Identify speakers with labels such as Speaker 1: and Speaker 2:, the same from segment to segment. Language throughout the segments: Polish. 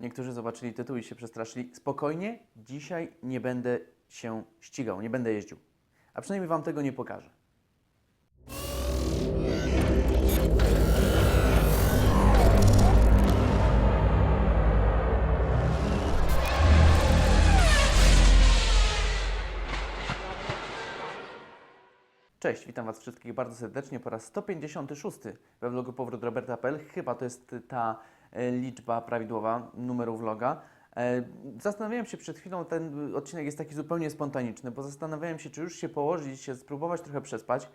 Speaker 1: Niektórzy zobaczyli tytuł i się przestraszyli. Spokojnie, dzisiaj nie będę się ścigał, nie będę jeździł. A przynajmniej Wam tego nie pokażę. Cześć, witam Was wszystkich bardzo serdecznie po raz 156 we vlogu Powrót Roberta.pl. Chyba to jest ta liczba prawidłowa numeru vloga. E, Zastanawiałem się przed chwilą, ten odcinek jest taki zupełnie spontaniczny, bo zastanawiałem się, czy już się położyć, się spróbować trochę przespać.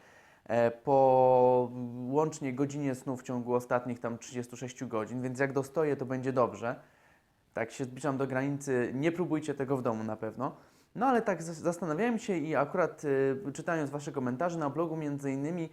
Speaker 1: E, Po łącznie godzinie snu w ciągu ostatnich tam 36 godzin, więc jak dostoję, to będzie dobrze. Tak się zbliżam do granicy, nie próbujcie tego w domu na pewno. No ale tak zas- zastanawiałem się i akurat czytając Wasze komentarze na blogu między innymi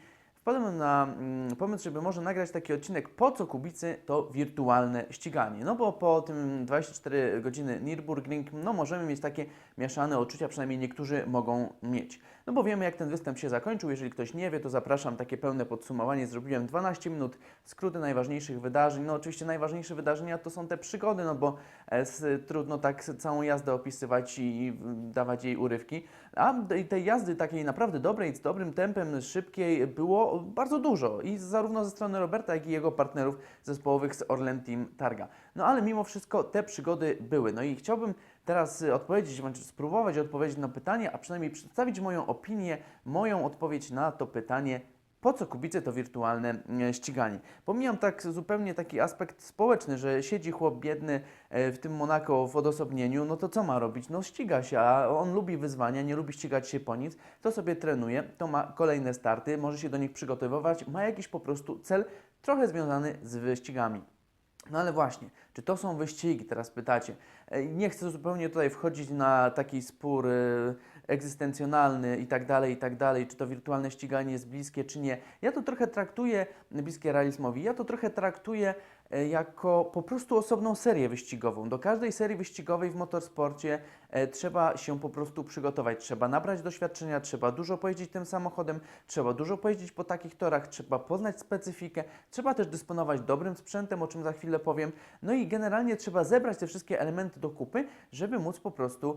Speaker 1: wpadłem na mm, pomysł, żeby może nagrać taki odcinek po co kubicy to wirtualne ściganie. No bo po tym 24 godziny Nürburgring no możemy mieć takie mieszane uczucia, przynajmniej niektórzy mogą mieć. No bo wiemy jak ten występ się zakończył, jeżeli ktoś nie wie to zapraszam, takie pełne podsumowanie zrobiłem 12 minut, skróty najważniejszych wydarzeń. No oczywiście najważniejsze wydarzenia to są te przygody, no bo e, trudno tak całą jazdę opisywać i, dawać jej urywki. A tej jazdy takiej naprawdę dobrej, z dobrym tempem, szybkiej było bardzo dużo i zarówno ze strony Roberta, jak i jego partnerów zespołowych z Orlen Team Targa. No ale mimo wszystko te przygody były. No i chciałbym teraz odpowiedzieć, bądź spróbować odpowiedzieć na pytanie, a przynajmniej przedstawić moją opinię, moją odpowiedź na to pytanie, po co kubicy to wirtualne e, ściganie? Pomijam tak zupełnie taki aspekt społeczny, że siedzi chłop biedny e, w tym Monako w odosobnieniu, no to co ma robić? No ściga się, a on lubi wyzwania, nie lubi ścigać się po nic, to sobie trenuje, to ma kolejne starty, może się do nich przygotowywać, ma jakiś po prostu cel trochę związany z wyścigami. No ale właśnie, czy to są wyścigi? Teraz pytacie. E, Nie chcę zupełnie tutaj wchodzić na taki spór e, egzystencjonalny i tak dalej, i tak dalej, czy to wirtualne ściganie jest bliskie, czy nie. Ja to trochę traktuję, bliskie realizmowi, ja to trochę traktuję e, jako po prostu osobną serię wyścigową. Do każdej serii wyścigowej w motorsporcie e, trzeba się po prostu przygotować. Trzeba nabrać doświadczenia, trzeba dużo pojeździć tym samochodem, trzeba dużo pojeździć po takich torach, trzeba poznać specyfikę, trzeba też dysponować dobrym sprzętem, o czym za chwilę powiem. No i generalnie trzeba zebrać te wszystkie elementy do kupy, żeby móc po prostu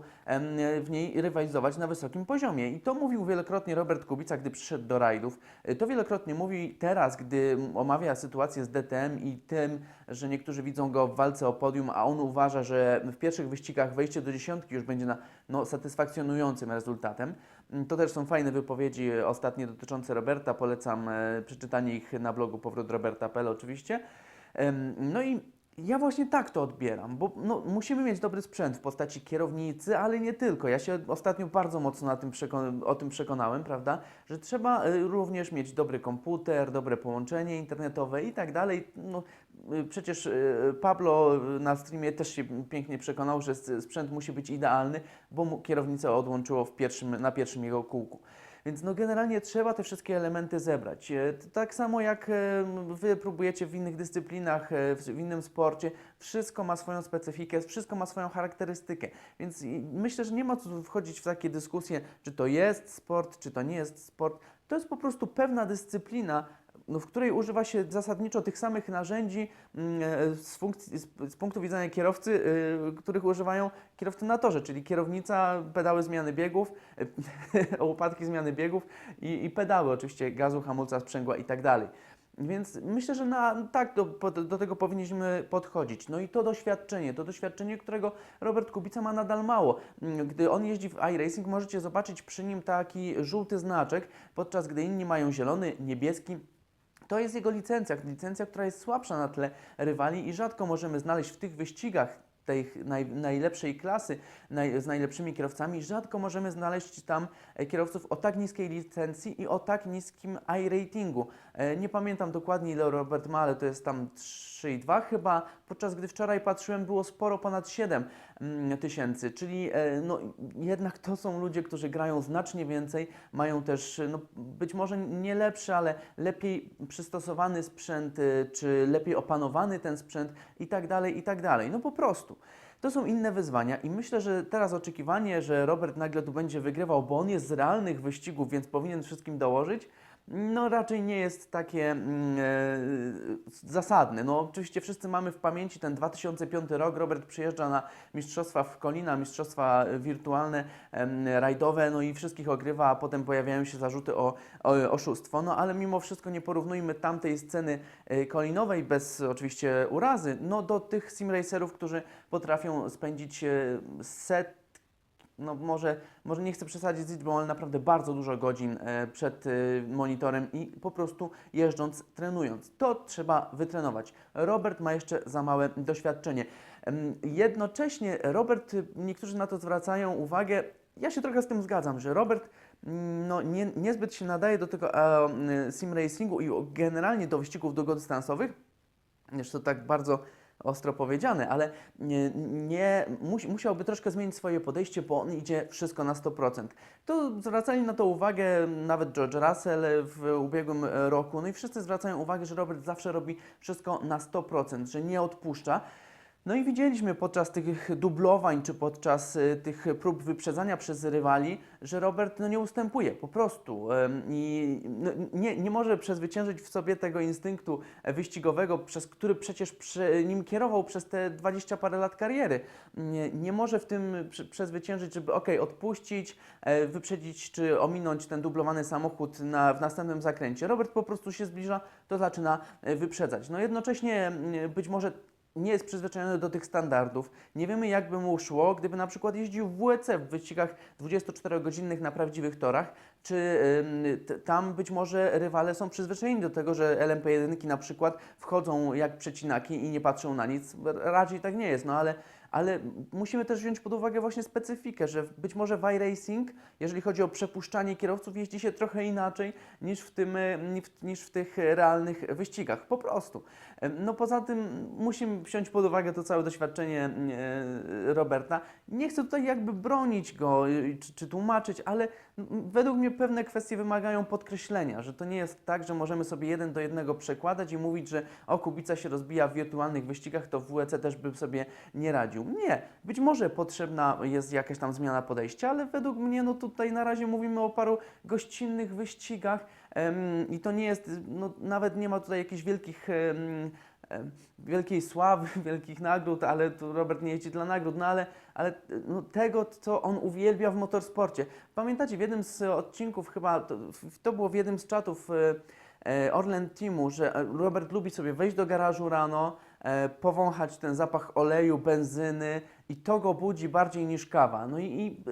Speaker 1: w niej rywalizować na wysokim poziomie. I to mówił wielokrotnie Robert Kubica, gdy przyszedł do rajdów. E, To wielokrotnie mówi teraz, gdy omawia sytuację z DTM i tym, że niektórzy widzą go w walce o podium, a on uważa, że w pierwszych wyścigach wejście do dziesiątki już będzie na, no, satysfakcjonującym rezultatem. Mm, To też są fajne wypowiedzi e, ostatnie dotyczące Roberta. Polecam e, przeczytanie ich na blogu powrotroberta.pl oczywiście. Em, No i ja właśnie tak to odbieram, bo no, musimy mieć dobry sprzęt w postaci kierownicy, ale nie tylko. Ja się ostatnio bardzo mocno na tym o tym przekonałem, prawda, że trzeba y, również mieć dobry komputer, dobre połączenie internetowe i tak dalej. No, y, przecież y, Pablo na streamie też się pięknie przekonał, że sprzęt musi być idealny, bo mu kierownicę odłączyło w pierwszym, na pierwszym jego kółku. Więc no generalnie trzeba te wszystkie elementy zebrać. E, Tak samo jak e, wy próbujecie w innych dyscyplinach, e, w innym sporcie, wszystko ma swoją specyfikę, wszystko ma swoją charakterystykę. Więc myślę, że nie ma co wchodzić w takie dyskusje, czy to jest sport, czy to nie jest sport. To jest po prostu pewna dyscyplina, w której używa się zasadniczo tych samych narzędzi mm, e, z, funkcji, z, punktu widzenia kierowcy, y, których używają kierowcy na torze, czyli kierownica, pedały zmiany biegów, łopatki zmiany biegów i, i pedały oczywiście gazu, hamulca, sprzęgła i tak. Więc myślę, że na, tak do, do tego powinniśmy podchodzić. No i to doświadczenie, to doświadczenie, którego Robert Kubica ma nadal mało. Mm, Gdy on jeździ w iRacing, możecie zobaczyć przy nim taki żółty znaczek, podczas gdy inni mają zielony, niebieski. To jest jego licencja, licencja, która jest słabsza na tle rywali i rzadko możemy znaleźć w tych wyścigach tej naj, najlepszej klasy naj, z najlepszymi kierowcami, rzadko możemy znaleźć tam e, kierowców o tak niskiej licencji i o tak niskim i-ratingu. E, Nie pamiętam dokładnie ile Robert ma, ale to jest tam 3,2 chyba, podczas gdy wczoraj patrzyłem było sporo ponad 7 mm, tysięcy, czyli e, no, jednak to są ludzie, którzy grają znacznie więcej, mają też no, być może nie lepszy, ale lepiej przystosowany sprzęt, czy lepiej opanowany ten sprzęt i tak dalej, i tak dalej. No po prostu. To są inne wyzwania i myślę, że teraz oczekiwanie, że Robert nagle tu będzie wygrywał, bo on jest z realnych wyścigów, więc powinien wszystkim dołożyć, no raczej nie jest takie e, zasadne. No oczywiście wszyscy mamy w pamięci ten 2005 rok, Robert przyjeżdża na mistrzostwa w Kolina, mistrzostwa wirtualne, em, rajdowe, no i wszystkich ogrywa, a potem pojawiają się zarzuty o, o oszustwo, no ale mimo wszystko nie porównujmy tamtej sceny e, kolinowej, bez oczywiście urazy, no do tych simracerów, którzy potrafią spędzić e, set no może, może nie chcę przesadzić z liczbą, ale naprawdę bardzo dużo godzin e, przed e, monitorem i po prostu jeżdżąc, trenując. To trzeba wytrenować. Robert ma jeszcze za małe doświadczenie. Jednocześnie Robert, y, niektórzy na to zwracają uwagę, ja się trochę z tym zgadzam, że Robert mm, no, nie, niezbyt się nadaje do tego e, sim racingu i generalnie do wyścigów długodystansowych, Wiesz, to tak bardzo ostro powiedziane, ale nie, nie musi, musiałby troszkę zmienić swoje podejście, bo on idzie wszystko na 100%. To zwracali na to uwagę nawet George Russell w ubiegłym roku, no i wszyscy zwracają uwagę, że Robert zawsze robi wszystko na 100%, że nie odpuszcza. No i widzieliśmy podczas tych dublowań, czy podczas y, tych prób wyprzedzania przez rywali, że Robert no, nie ustępuje po prostu i no, nie, nie może przezwyciężyć w sobie tego instynktu wyścigowego, przez który przecież przy nim kierował przez te 20 parę lat kariery. Nie, nie może w tym prze- przezwyciężyć, żeby ok, odpuścić, e, wyprzedzić czy ominąć ten dublowany samochód na, w następnym zakręcie. Robert po prostu się zbliża, to zaczyna e, wyprzedzać. No jednocześnie być może nie jest przyzwyczajony do tych standardów. Nie wiemy, jak by mu szło, gdyby na przykład jeździł w WEC w wyścigach 24-godzinnych na prawdziwych torach, czy t- tam być może rywale są przyzwyczajeni do tego, że LMP1 na przykład wchodzą jak przecinaki i nie patrzą na nic. Raczej tak nie jest, no ale ale musimy też wziąć pod uwagę właśnie specyfikę, że być może w iRacing, jeżeli chodzi o przepuszczanie kierowców, jeździ się trochę inaczej niż w, tym, e, niż w tych realnych wyścigach. Po prostu. E, No poza tym musimy wziąć pod uwagę to całe doświadczenie e, Roberta. Nie chcę tutaj jakby bronić go czy, czy tłumaczyć, ale według mnie pewne kwestie wymagają podkreślenia, że to nie jest tak, że możemy sobie jeden do jednego przekładać i mówić, że o, Kubica się rozbija w wirtualnych wyścigach, to WEC też by sobie nie radził. Nie, być może potrzebna jest jakaś tam zmiana podejścia, ale według mnie no tutaj na razie mówimy o paru gościnnych wyścigach i to nie jest, no, nawet nie ma tutaj jakichś wielkich wielkiej sławy, wielkich nagród, ale tu Robert nie jeździ dla nagród, no ale, ale no, tego, co on uwielbia w motorsporcie. Pamiętacie, w jednym z odcinków chyba, to, to było w jednym z czatów e, e, Orlen że Robert lubi sobie wejść do garażu rano, powąchać ten zapach oleju, benzyny i to go budzi bardziej niż kawa. No i, i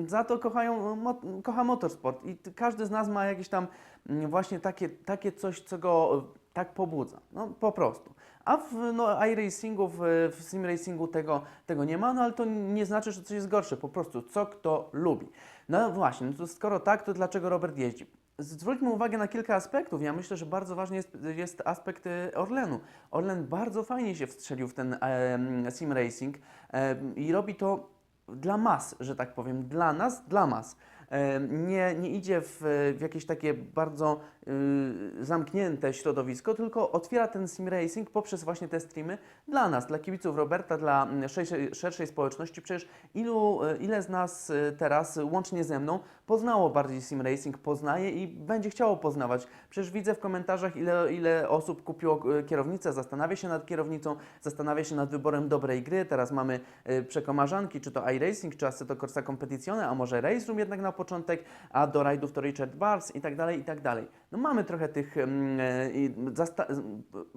Speaker 1: e, za to kochają, mo, kocha motorsport i każdy z nas ma jakieś tam mm, właśnie takie, takie coś, co go e, tak pobudza. No po prostu. A w no, iRacingu, w, w simracingu tego, tego nie ma, no ale to nie znaczy, że coś jest gorsze. Po prostu co kto lubi. No właśnie, no to skoro tak, to dlaczego Robert jeździ? Zwróćmy uwagę na kilka aspektów. Ja myślę, że bardzo ważny jest, jest aspekt e, Orlenu. Orlen bardzo fajnie się wstrzelił w ten em, sim racing em, i robi to dla mas, że tak powiem, dla nas, dla mas. Em, Nie, nie idzie w, w jakieś takie bardzo y, zamknięte środowisko, tylko otwiera ten sim racing poprzez właśnie te streamy dla nas, dla kibiców Roberta, dla mm, szerszej, szerszej społeczności. Przecież ilu, y, ile z nas y, teraz, y, łącznie ze mną, poznało bardziej sim racing, poznaje i będzie chciało poznawać. Przecież widzę w komentarzach, ile, ile osób kupiło y, kierownicę, zastanawia się nad kierownicą, zastanawia się nad wyborem dobrej gry. Teraz mamy y, przekomarzanki, czy to iRacing, czy Assetto Corsa Competizione, a może Race Room jednak na początek, a do rajdów to Richard Bars i tak dalej, i tak dalej. No mamy trochę tych mm, e,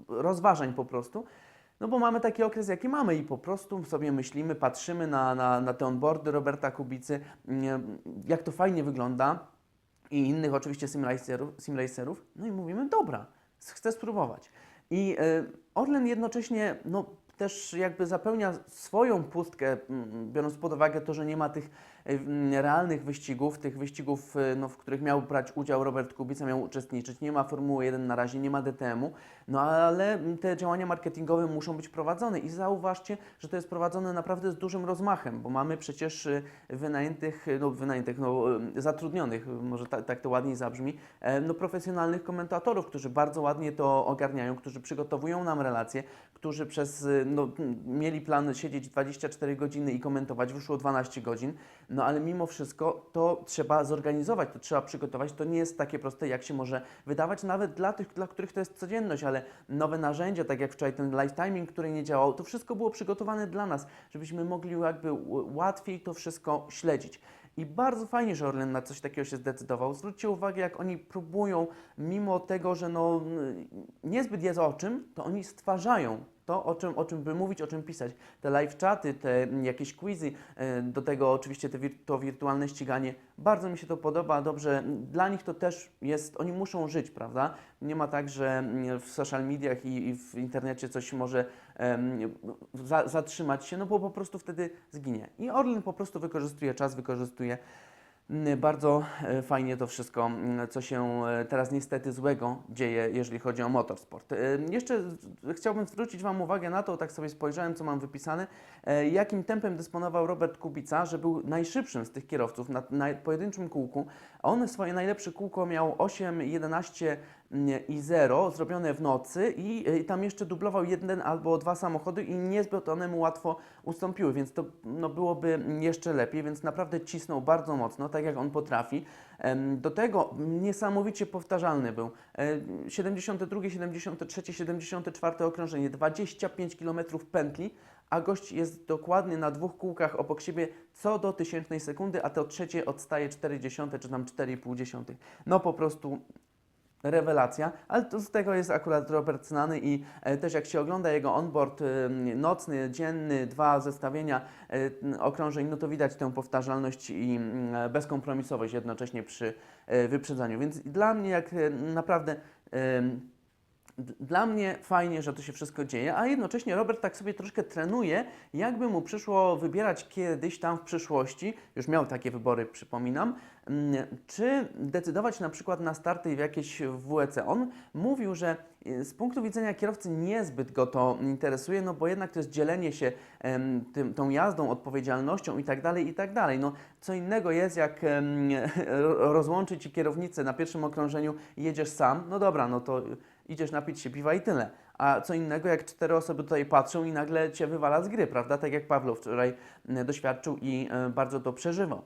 Speaker 1: rozważań po prostu. No bo mamy taki okres, jaki mamy i po prostu sobie myślimy, patrzymy na, na, na te onboardy Roberta Kubicy, mm, jak to fajnie wygląda i innych oczywiście simracerów, simracerów no i mówimy, dobra, chcę spróbować. I e, Orlen jednocześnie, no też jakby zapełnia swoją pustkę, biorąc pod uwagę to, że nie ma tych e, realnych wyścigów, tych wyścigów, e, no, w których miał brać udział Robert Kubica, miał uczestniczyć. Nie ma Formuły 1 na razie, nie ma DTM-u, no ale te działania marketingowe muszą być prowadzone i zauważcie, że to jest prowadzone naprawdę z dużym rozmachem, bo mamy przecież e, wynajętych, no wynajętych, no zatrudnionych, może ta, tak to ładniej zabrzmi, no profesjonalnych komentatorów, którzy bardzo ładnie to ogarniają, którzy przygotowują nam relacje, którzy przez, no, mieli plan siedzieć 24 godziny i komentować, wyszło 12 godzin, no ale mimo wszystko to trzeba zorganizować, to trzeba przygotować. To nie jest takie proste, jak się może wydawać, nawet dla tych, dla których to jest codzienność, ale nowe narzędzia, tak jak wczoraj ten live timing, który nie działał, to wszystko było przygotowane dla nas, żebyśmy mogli jakby łatwiej to wszystko śledzić. I bardzo fajnie, że Orlen na coś takiego się zdecydował. Zwróćcie uwagę, jak oni próbują, mimo tego, że no, niezbyt jest o czym, to oni stwarzają to, o czym, o czym by mówić, o czym pisać. Te live czaty, te mm, jakieś quizy, e, do tego oczywiście te wir- to wirtualne ściganie. Bardzo mi się to podoba, dobrze. Dla nich to też jest, oni muszą żyć, prawda? Nie ma tak, że w social mediach i, i w internecie coś może za, zatrzymać się, no bo po prostu wtedy zginie. I Orlen po prostu wykorzystuje czas, wykorzystuje Bardzo e, fajnie to wszystko, mm, co się e, teraz niestety złego dzieje, jeżeli chodzi o motorsport. E, Jeszcze chciałbym zwrócić Wam uwagę na to, tak sobie spojrzałem, co mam wypisane, jakim tempem dysponował Robert Kubica, że był najszybszym z tych kierowców na, na pojedynczym kółku. On swoje najlepsze kółko miał 8,11 mm, i 0 zrobione w nocy i, e, i tam jeszcze dublował jeden albo dwa samochody i niezbyt one mu łatwo ustąpiły, więc to no, byłoby jeszcze lepiej, więc naprawdę cisnął bardzo mocno, tak jak on potrafi. Do tego niesamowicie powtarzalny był. E, 72, 73, 74 okrążenie, 25 km pętli, a gość jest dokładnie na dwóch kółkach obok siebie co do tysięcznej sekundy, a to trzecie odstaje 40 czy tam 4,5. No po prostu rewelacja, ale to z tego jest akurat Robert znany i e, też jak się ogląda jego onboard e, nocny, dzienny, dwa zestawienia e, okrążeń, no to widać tę powtarzalność i mm, bezkompromisowość jednocześnie przy wyprzedzaniu. Więc dla mnie jak naprawdę Dla mnie fajnie, że to się wszystko dzieje, a jednocześnie Robert tak sobie troszkę trenuje, jakby mu przyszło wybierać kiedyś tam w przyszłości, już miał takie wybory, przypominam, czy decydować na przykład na starty w jakieś WEC. On mówił, że y, z punktu widzenia kierowcy niezbyt go to interesuje, no bo jednak to jest dzielenie się tym, tą jazdą, odpowiedzialnością i tak dalej, i tak dalej. No, co innego jest, jak rozłączyć kierownicę na pierwszym okrążeniu jedziesz sam, no dobra, no to idziesz napić się piwa i tyle. A co innego, jak cztery osoby tutaj patrzą i nagle cię wywala z gry, prawda? Tak jak Pawlo wczoraj e, doświadczył i e, bardzo to przeżywał.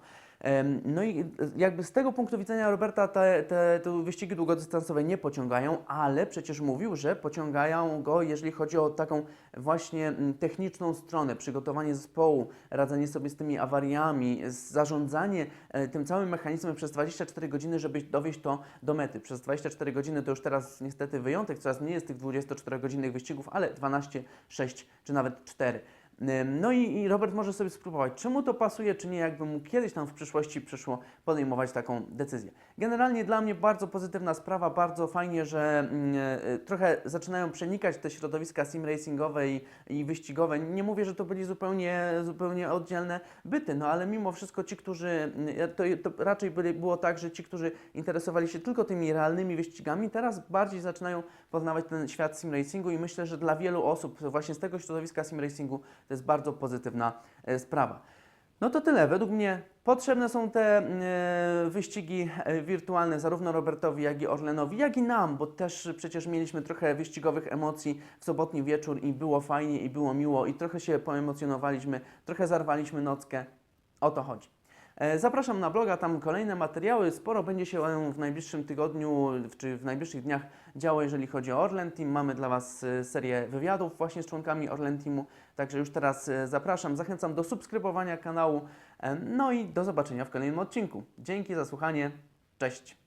Speaker 1: No i jakby z tego punktu widzenia Roberta te, te, te wyścigi długodystansowe nie pociągają, ale przecież mówił, że pociągają go, jeżeli chodzi o taką właśnie mm, techniczną stronę, przygotowanie zespołu, radzenie sobie z tymi awariami, zarządzanie e, tym całym mechanizmem przez 24 godziny, żeby dowieść to do mety. Przez 24 godziny to już teraz niestety wyjątek, coraz mniej jest tych 24-godzinnych wyścigów, ale 12, 6 czy nawet 4. No i, Robert może sobie spróbować, czy mu to pasuje, czy nie, jakby mu kiedyś tam w przyszłości przyszło podejmować taką decyzję. Generalnie dla mnie bardzo pozytywna sprawa, bardzo fajnie, że mm, e, trochę zaczynają przenikać te środowiska sim racingowe i, i wyścigowe. Nie mówię, że to byli zupełnie, zupełnie oddzielne byty, no ale mimo wszystko ci, którzy, mm, to, to raczej byli, było tak, że ci, którzy interesowali się tylko tymi realnymi wyścigami, teraz bardziej zaczynają poznawać ten świat sim racingu i myślę, że dla wielu osób właśnie z tego środowiska sim racingu to jest bardzo pozytywna e, sprawa. No to tyle. Według mnie potrzebne są te e, wyścigi e, wirtualne zarówno Robertowi, jak i Orlenowi, jak i nam, bo też przecież mieliśmy trochę wyścigowych emocji w sobotni wieczór i było fajnie i było miło i trochę się poemocjonowaliśmy, trochę zarwaliśmy nockę. O to chodzi. E, Zapraszam na bloga, tam kolejne materiały. Sporo będzie się w najbliższym tygodniu czy w najbliższych dniach działo, jeżeli chodzi o Orlen Team. Mamy dla Was e, serię wywiadów właśnie z członkami Orlen Teamu, także już teraz e, zapraszam. Zachęcam do subskrybowania kanału. E, No i do zobaczenia w kolejnym odcinku. Dzięki za słuchanie. Cześć.